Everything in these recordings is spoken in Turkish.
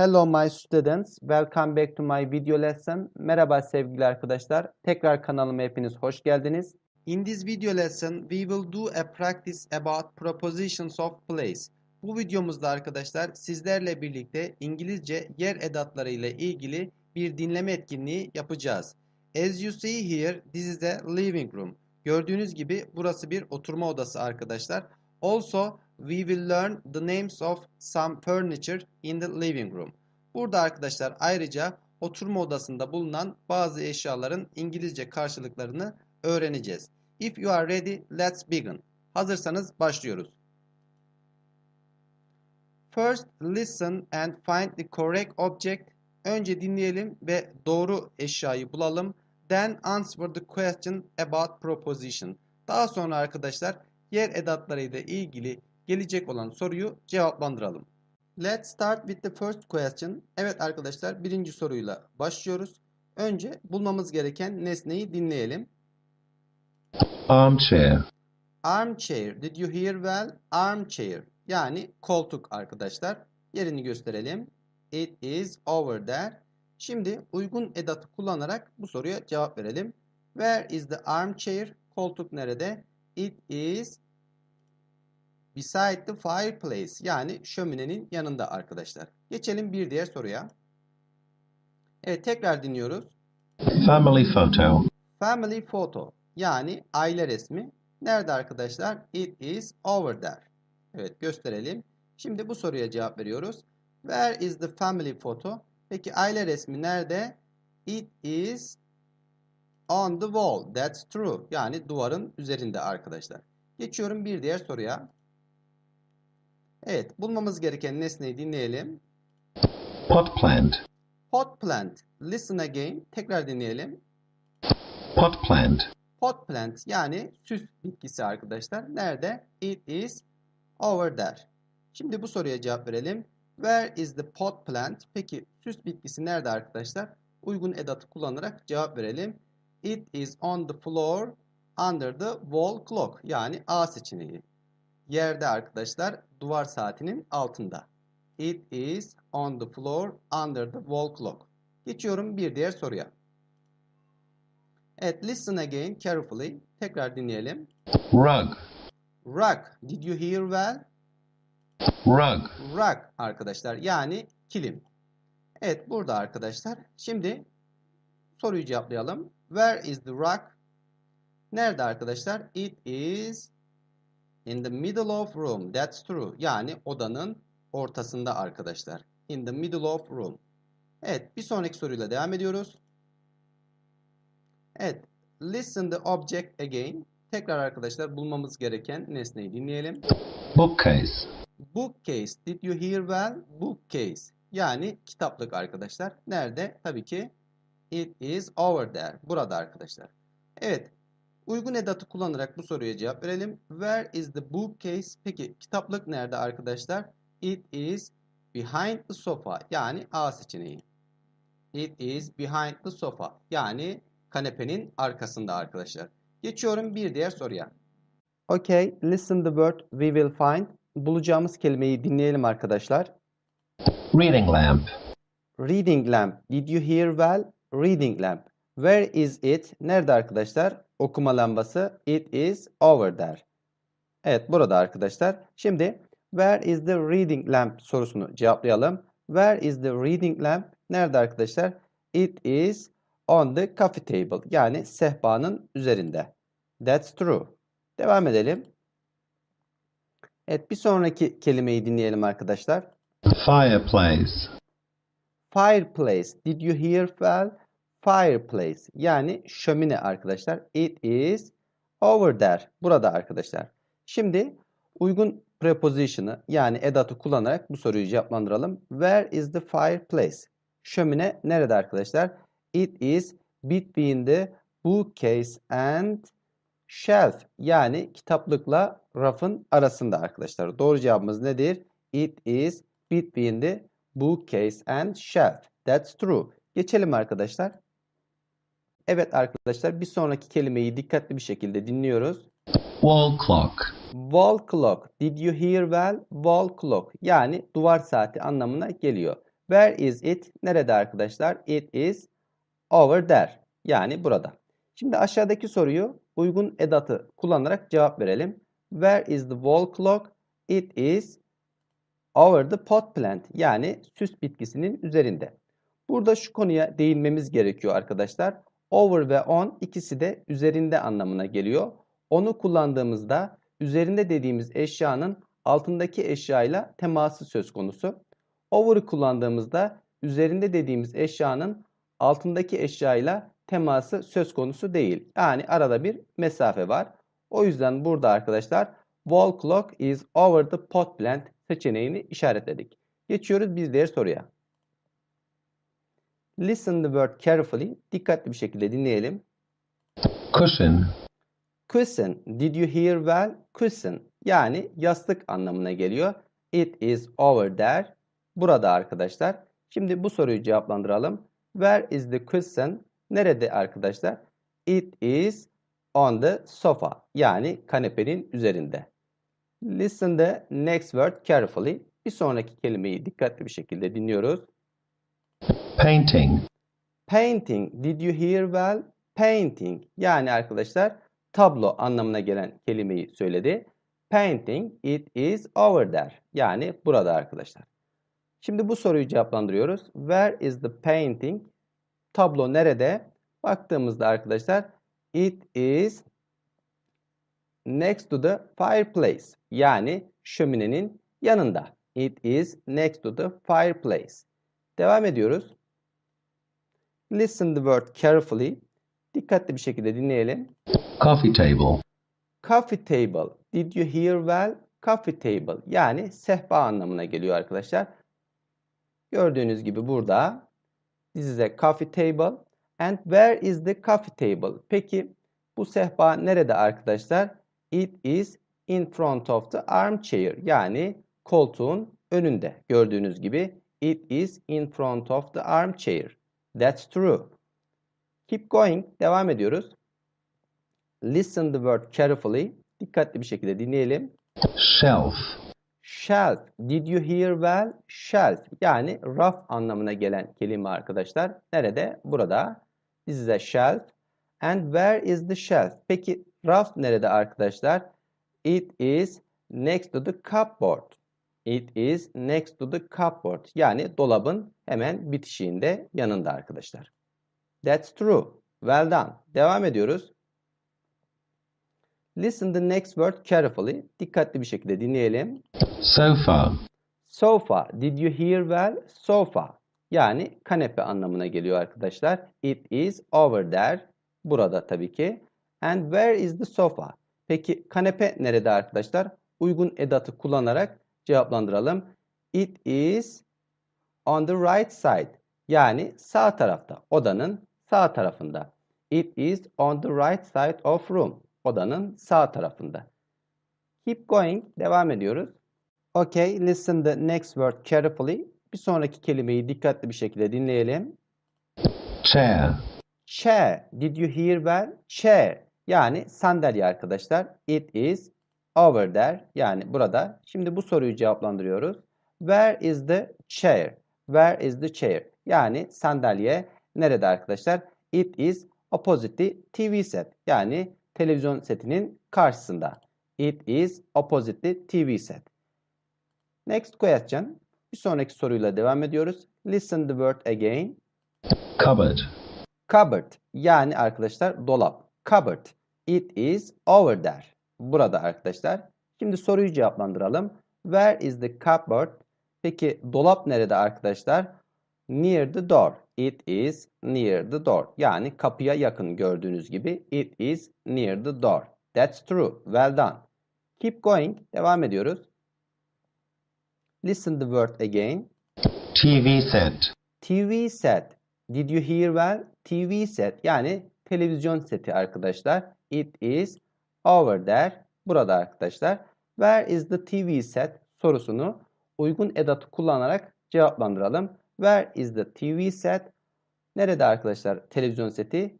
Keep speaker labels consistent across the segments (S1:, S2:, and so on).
S1: Hello my students, welcome back to my video lesson. Merhaba sevgili arkadaşlar, tekrar kanalıma hepiniz hoş geldiniz. In this video lesson, we will do a practice about prepositions of place. Bu videomuzda arkadaşlar sizlerle birlikte İngilizce yer edatları ile ilgili bir dinleme etkinliği yapacağız. As you see here, this is a living room. Gördüğünüz gibi burası bir oturma odası arkadaşlar. Also, we will learn the names of some furniture in the living room. Burada arkadaşlar ayrıca oturma odasında bulunan bazı eşyaların İngilizce karşılıklarını öğreneceğiz. If you are ready, let's begin. Hazırsanız başlıyoruz. First, listen and find the correct object. Önce dinleyelim ve doğru eşyayı bulalım. Then answer the question about proposition. Daha sonra arkadaşlar yer edatlarıyla ilgili gelecek olan soruyu cevaplandıralım. Let's start with the first question. Evet arkadaşlar birinci soruyla başlıyoruz. Önce bulmamız gereken nesneyi dinleyelim.
S2: Armchair.
S1: Armchair. Did you hear well? Armchair. Yani koltuk arkadaşlar. Yerini gösterelim. It is over there. Şimdi uygun edatı kullanarak bu soruya cevap verelim. Where is the armchair? Koltuk nerede? It is beside the fireplace. Yani şöminenin yanında arkadaşlar. Geçelim bir diğer soruya. Evet tekrar dinliyoruz.
S2: Family photo.
S1: Family photo yani aile resmi. Nerede arkadaşlar? It is over there. Evet gösterelim. Şimdi bu soruya cevap veriyoruz. Where is the family photo? Peki aile resmi nerede? It is on the wall. That's true. Yani duvarın üzerinde arkadaşlar. Geçiyorum bir diğer soruya. Evet bulmamız gereken nesneyi dinleyelim.
S2: Pot plant.
S1: Pot plant. Listen again. Tekrar dinleyelim.
S2: Pot plant.
S1: Pot plant yani süs bitkisi arkadaşlar. Nerede? It is over there. Şimdi bu soruya cevap verelim. Where is the pot plant? Peki süs bitkisi nerede arkadaşlar? Uygun edatı kullanarak cevap verelim. It is on the floor under the wall clock. Yani A seçeneği. Yerde arkadaşlar duvar saatinin altında. It is on the floor under the wall clock. Geçiyorum bir diğer soruya. Evet, listen again carefully. Tekrar dinleyelim.
S2: Rug.
S1: Rug. Did you hear well?
S2: Rug.
S1: Rug arkadaşlar. Yani kilim. Evet, burada arkadaşlar. Şimdi soruyu cevaplayalım. Where is the rug? Nerede arkadaşlar? It is in the middle of room. That's true. Yani odanın ortasında arkadaşlar. In the middle of room. Evet, bir sonraki soruyla devam ediyoruz. Evet, listen the object again. Tekrar arkadaşlar bulmamız gereken nesneyi dinleyelim.
S2: Bookcase.
S1: Bookcase. Did you hear well? Bookcase. Yani kitaplık arkadaşlar. Nerede? Tabii ki it is over there. Burada arkadaşlar. Evet. Uygun edatı kullanarak bu soruya cevap verelim. Where is the bookcase? Peki kitaplık nerede arkadaşlar? It is behind the sofa. Yani A seçeneği. It is behind the sofa. Yani kanepenin arkasında arkadaşlar. Geçiyorum bir diğer soruya. Okay, listen the word we will find. Bulacağımız kelimeyi dinleyelim arkadaşlar.
S2: Reading lamp.
S1: Reading lamp. Did you hear well? Reading lamp. Where is it? Nerede arkadaşlar? Okuma lambası. It is over there. Evet burada arkadaşlar. Şimdi where is the reading lamp sorusunu cevaplayalım. Where is the reading lamp? Nerede arkadaşlar? It is on the coffee table. Yani sehpanın üzerinde. That's true. Devam edelim. Evet bir sonraki kelimeyi dinleyelim arkadaşlar.
S2: Fireplace.
S1: Fireplace. Did you hear well? Fireplace. Yani şömine arkadaşlar. It is over there. Burada arkadaşlar. Şimdi uygun preposition'ı yani edatı kullanarak bu soruyu cevaplandıralım. Where is the fireplace? Şömine nerede arkadaşlar? It is between the bookcase and shelf. Yani kitaplıkla rafın arasında arkadaşlar. Doğru cevabımız nedir? It is between the bookcase and shelf. That's true. Geçelim arkadaşlar. Evet arkadaşlar bir sonraki kelimeyi dikkatli bir şekilde dinliyoruz.
S2: Wall clock.
S1: Wall clock. Did you hear well? Wall clock. Yani duvar saati anlamına geliyor. Where is it? Nerede arkadaşlar? It is over there. Yani burada. Şimdi aşağıdaki soruyu uygun edatı kullanarak cevap verelim. Where is the wall clock? It is over the pot plant. Yani süs bitkisinin üzerinde. Burada şu konuya değinmemiz gerekiyor arkadaşlar. Over ve on ikisi de üzerinde anlamına geliyor. Onu kullandığımızda üzerinde dediğimiz eşyanın altındaki eşyayla teması söz konusu. Over'ı kullandığımızda üzerinde dediğimiz eşyanın altındaki eşyayla teması söz konusu değil. Yani arada bir mesafe var. O yüzden burada arkadaşlar wall clock is over the pot plant seçeneğini işaretledik. Geçiyoruz bir diğer soruya. Listen the word carefully. Dikkatli bir şekilde dinleyelim.
S2: Cushion.
S1: Cushion. Did you hear well? Cushion. Yani yastık anlamına geliyor. It is over there. Burada arkadaşlar. Şimdi bu soruyu cevaplandıralım. Where is the cushion? Nerede arkadaşlar? It is on the sofa. Yani kanepenin üzerinde. Listen the next word carefully. Bir sonraki kelimeyi dikkatli bir şekilde dinliyoruz.
S2: Painting.
S1: Painting. Did you hear well? Painting. Yani arkadaşlar tablo anlamına gelen kelimeyi söyledi. Painting. It is over there. Yani burada arkadaşlar. Şimdi bu soruyu cevaplandırıyoruz. Where is the painting? Tablo nerede? Baktığımızda arkadaşlar it is next to the fireplace. Yani şöminenin yanında. It is next to the fireplace. Devam ediyoruz. Listen the word carefully. Dikkatli bir şekilde dinleyelim.
S2: Coffee table.
S1: Coffee table. Did you hear well? Coffee table. Yani sehpa anlamına geliyor arkadaşlar. Gördüğünüz gibi burada this is a coffee table. And where is the coffee table? Peki bu sehpa nerede arkadaşlar? It is in front of the armchair. Yani koltuğun önünde. Gördüğünüz gibi it is in front of the armchair. That's true. Keep going. Devam ediyoruz. Listen the word carefully. Dikkatli bir şekilde dinleyelim.
S2: Shelf.
S1: Shelf. Did you hear well? Shelf. Yani raf anlamına gelen kelime arkadaşlar. Nerede? Burada. This is a shelf. And where is the shelf? Peki raf nerede arkadaşlar? It is next to the cupboard. It is next to the cupboard. Yani dolabın hemen bitişiğinde yanında arkadaşlar. That's true. Well done. Devam ediyoruz. Listen the next word carefully. Dikkatli bir şekilde dinleyelim.
S2: Sofa.
S1: Sofa. Did you hear well? Sofa. Yani kanepe anlamına geliyor arkadaşlar. It is over there. Burada tabii ki. And where is the sofa? Peki kanepe nerede arkadaşlar? Uygun edatı kullanarak cevaplandıralım. It is on the right side. Yani sağ tarafta. Odanın sağ tarafında. It is on the right side of room. Odanın sağ tarafında. Keep going. Devam ediyoruz. Okay, listen the next word carefully. Bir sonraki kelimeyi dikkatli bir şekilde dinleyelim.
S2: Chair.
S1: Chair. Did you hear well? Chair. Yani sandalye arkadaşlar. It is over there. Yani burada. Şimdi bu soruyu cevaplandırıyoruz. Where is the chair? Where is the chair? Yani sandalye nerede arkadaşlar? It is opposite the TV set. Yani televizyon setinin karşısında. It is opposite the TV set. Next question. Bir sonraki soruyla devam ediyoruz. Listen the word again.
S2: Cupboard.
S1: Cupboard. Yani arkadaşlar dolap. Cupboard. It is over there. Burada arkadaşlar. Şimdi soruyu cevaplandıralım. Where is the cupboard? Peki dolap nerede arkadaşlar? Near the door. It is near the door. Yani kapıya yakın gördüğünüz gibi. It is near the door. That's true. Well done. Keep going. Devam ediyoruz. Listen the word again.
S2: TV set.
S1: TV set. Did you hear well? TV set. Yani televizyon seti arkadaşlar. It is over there. Burada arkadaşlar. Where is the TV set? Sorusunu uygun edatı kullanarak cevaplandıralım. Where is the TV set? Nerede arkadaşlar televizyon seti?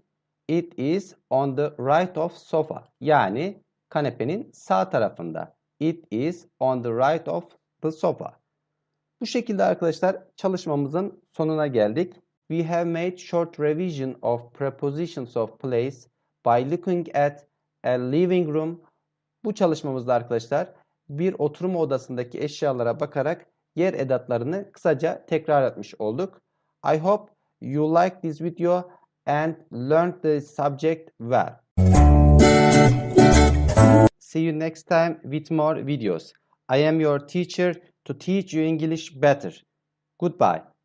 S1: It is on the right of sofa. Yani kanepenin sağ tarafında. It is on the right of the sofa. Bu şekilde arkadaşlar çalışmamızın sonuna geldik. We have made short revision of prepositions of place by looking at a living room. Bu çalışmamızda arkadaşlar bir oturma odasındaki eşyalara bakarak yer edatlarını kısaca tekrar etmiş olduk. I hope you like this video and learned the subject well. See you next time with more videos. I am your teacher to teach you English better. Goodbye.